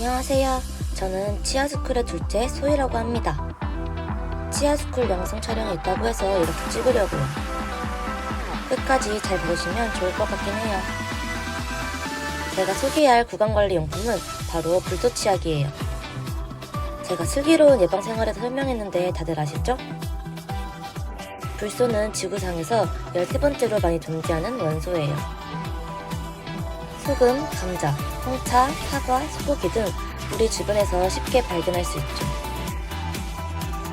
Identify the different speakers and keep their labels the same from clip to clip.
Speaker 1: 안녕하세요. 저는 치아스쿨의 둘째 소희라고 합니다. 치아스쿨 영상 촬영이 있다고 해서 이렇게 찍으려고요. 끝까지 잘 보시면 좋을 것 같긴 해요. 제가 소개할 구강관리 용품은 바로 불소 치약이에요. 제가 슬기로운 예방 생활에서 설명했는데 다들 아시죠? 불소는 지구상에서 13번째로 많이 존재하는 원소예요. 소금, 감자, 홍차, 사과, 소고기 등 우리 주변에서 쉽게 발견할 수 있죠.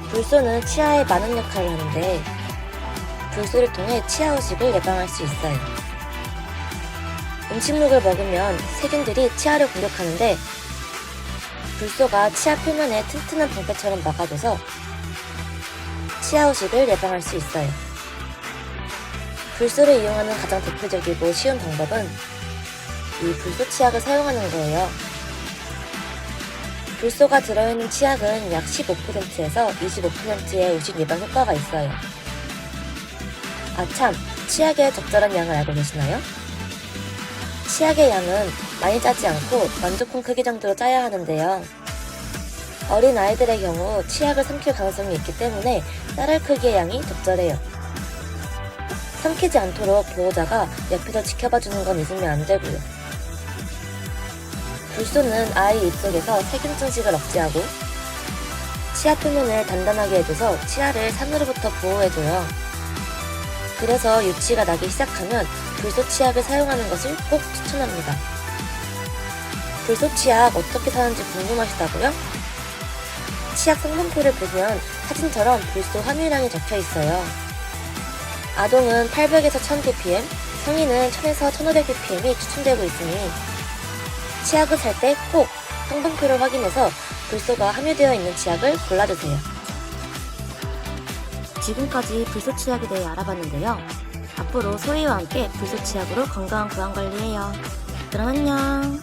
Speaker 1: 불소는 치아에 많은 역할을 하는데 불소를 통해 치아 후식을 예방할 수 있어요. 음식물을 먹으면 세균들이 치아를 공격하는데 불소가 치아 표면에 튼튼한 방패처럼 막아줘서 치아 후식을 예방할 수 있어요. 불소를 이용하는 가장 대표적이고 쉬운 방법은 이 불소 치약을 사용하는 거예요. 불소가 들어있는 치약은 약 15%에서 25%의 우식 예방 효과가 있어요. 아참, 치약의 적절한 양을 알고 계시나요? 치약의 양은 많이 짜지 않고 만두콩 크기 정도로 짜야 하는데요. 어린 아이들의 경우 치약을 삼킬 가능성이 있기 때문에 쌀알 크기의 양이 적절해요. 삼키지 않도록 보호자가 옆에서 지켜봐주는 건 잊으면 안 되고요. 불소는 아이 입속에서 세균 증식을 억제하고 치아 표면을 단단하게 해줘서 치아를 산으로부터 보호해줘요. 그래서 유치가 나기 시작하면 불소 치약을 사용하는 것을 꼭 추천합니다. 불소 치약 어떻게 사는지 궁금하시다고요? 치약 성분표를 보면 사진처럼 불소 함유량이 적혀 있어요. 아동은 800에서 1000ppm, 성인은 1000에서 1500ppm이 추천되고 있으니 치약을 살 때 꼭 성분표를 확인해서 불소가 함유되어 있는 치약을 골라주세요. 지금까지 불소 치약에 대해 알아봤는데요. 앞으로 소희와 함께 불소 치약으로 건강한 구강 관리해요. 그럼 안녕.